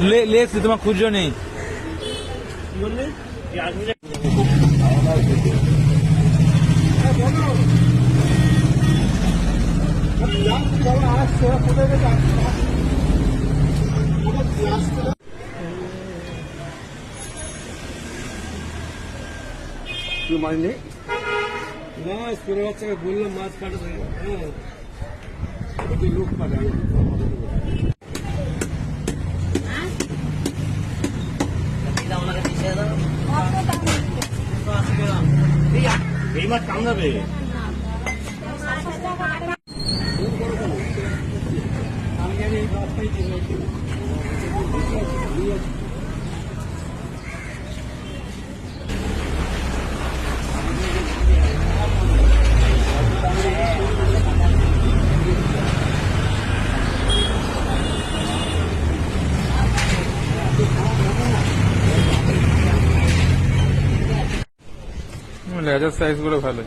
লে- লেগছে তোমার খুচরো নেই। তুই মাছ নেই না স্কুল বাচ্চাকে বললাম মাছ কাটবে হ্যাঁ। লোক পাঠাবে এই মাছ কামড়াবে আমি জানি এই লেজার সাইজগুলো ভালো।